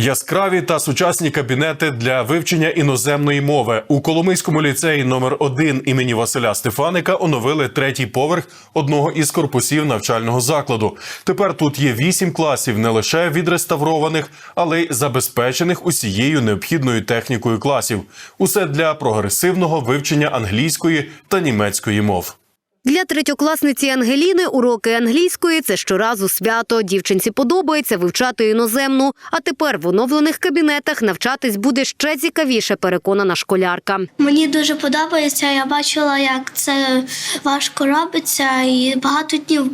Яскраві та сучасні кабінети для вивчення іноземної мови у Коломийському ліцеї номер 1 імені Василя Стефаника оновили третій поверх одного із корпусів навчального закладу. Тепер тут є вісім класів, не лише відреставрованих, але й забезпечених усією необхідною технікою класів. Усе для прогресивного вивчення англійської та німецької мов. Для третьокласниці Ангеліни уроки англійської це щоразу свято. Дівчинці подобається вивчати іноземну. А тепер в оновлених кабінетах навчатись буде ще цікавіше, переконана школярка. Мені дуже подобається. Я бачила, як це важко робиться, і багато днів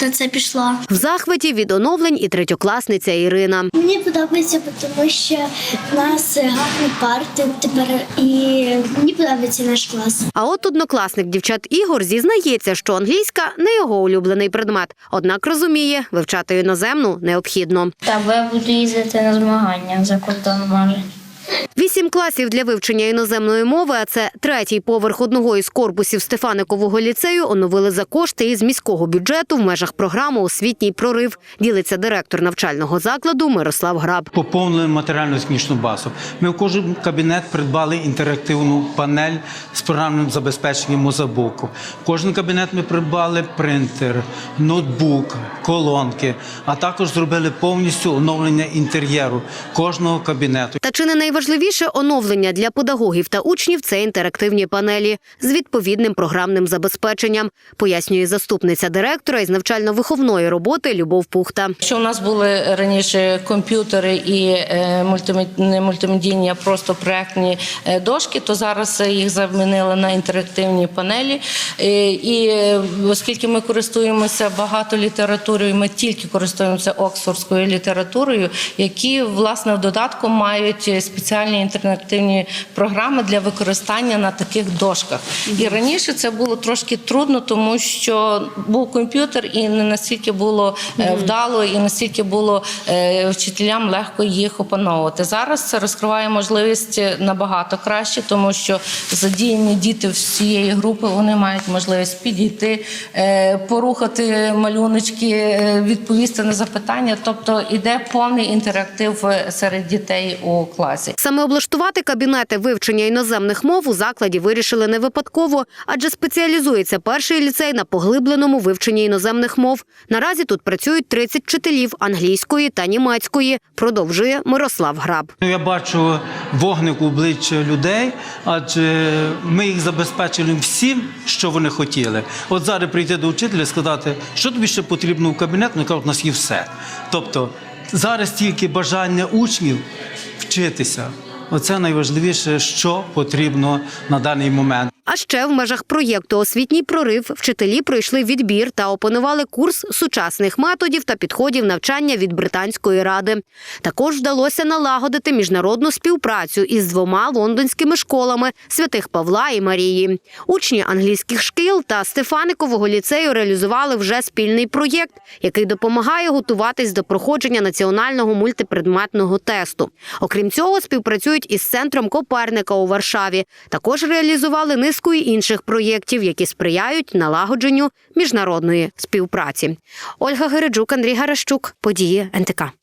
на це пішло. В захваті від оновлень і третьокласниця Ірина. Мені подобається, тому що в нас гарні парти тепер, і подобається наш клас. А от однокласник дівчат Ігор зізнається, що англійська не його улюблений предмет. Однак розуміє, вивчати іноземну необхідно. Та бо я буду їздити на змагання за кордон може. Вісім класів для вивчення іноземної мови, а це третій поверх одного із корпусів Стефаникового ліцею, оновили за кошти із міського бюджету в межах програми Освітній прорив. Ділиться директор навчального закладу Мирослав Граб. Поповнили матеріально-технічну базу. Ми в кожен кабінет придбали інтерактивну панель з програмним забезпеченням мозабуку. В кожен кабінет ми придбали принтер, ноутбук, колонки, а також зробили повністю оновлення інтер'єру кожного кабінету. Та чи не найважливіше оновлення для педагогів та учнів це інтерактивні панелі з відповідним програмним забезпеченням, пояснює заступниця директора із навчально-виховної роботи Любов Пухта. Що у нас були раніше комп'ютери і е, мультимедійні, а просто проектні е, дошки, то зараз їх замінили на інтерактивні панелі. Е, І оскільки ми користуємося багато літературою, ми тільки користуємося оксфордською літературою, які власне в додатку мають спеціальні інтерактивні програми для використання на таких дошках. І раніше це було трошки трудно, тому що був комп'ютер і не настільки було е, вдало, і настільки було е, вчителям легко їх опановувати. Зараз це розкриває можливість набагато краще, тому що задіяні діти всієї групи вони мають можливість підійти, е, порухати малюночки, відповісти на запитання. Тобто іде повний інтерактив серед дітей у класі. Саме облаштувати кабінети вивчення іноземних мов у закладі вирішили не випадково, адже спеціалізується перший ліцей на поглибленому вивченні іноземних мов. Наразі тут працюють 30 вчителів англійської та німецької. Продовжує Мирослав Граб. Ну, Я бачу вогник у обличчя людей, адже ми їх забезпечили всім, що вони хотіли. От зараз прийти до вчителя і сказати, що тобі ще потрібно в кабінет, вони кажуть, у нас є все. Тобто зараз тільки бажання учнів вчитися. Оце найважливіше, що потрібно на даний момент. А ще в межах проєкту Освітній прорив вчителі пройшли відбір та опанували курс сучасних методів та підходів навчання від британської ради. Також вдалося налагодити міжнародну співпрацю із двома лондонськими школами святих Павла і Марії. Учні англійських шкіл та Стефаникового ліцею реалізували вже спільний проєкт, який допомагає готуватись до проходження національного мультипредметного тесту. Окрім цього, співпрацюють із центром Коперника у Варшаві. Також реалізували низку й інших проєктів, які сприяють налагодженню міжнародної співпраці. Ольга Гереджук, Андрій Гарашчук, події НТК.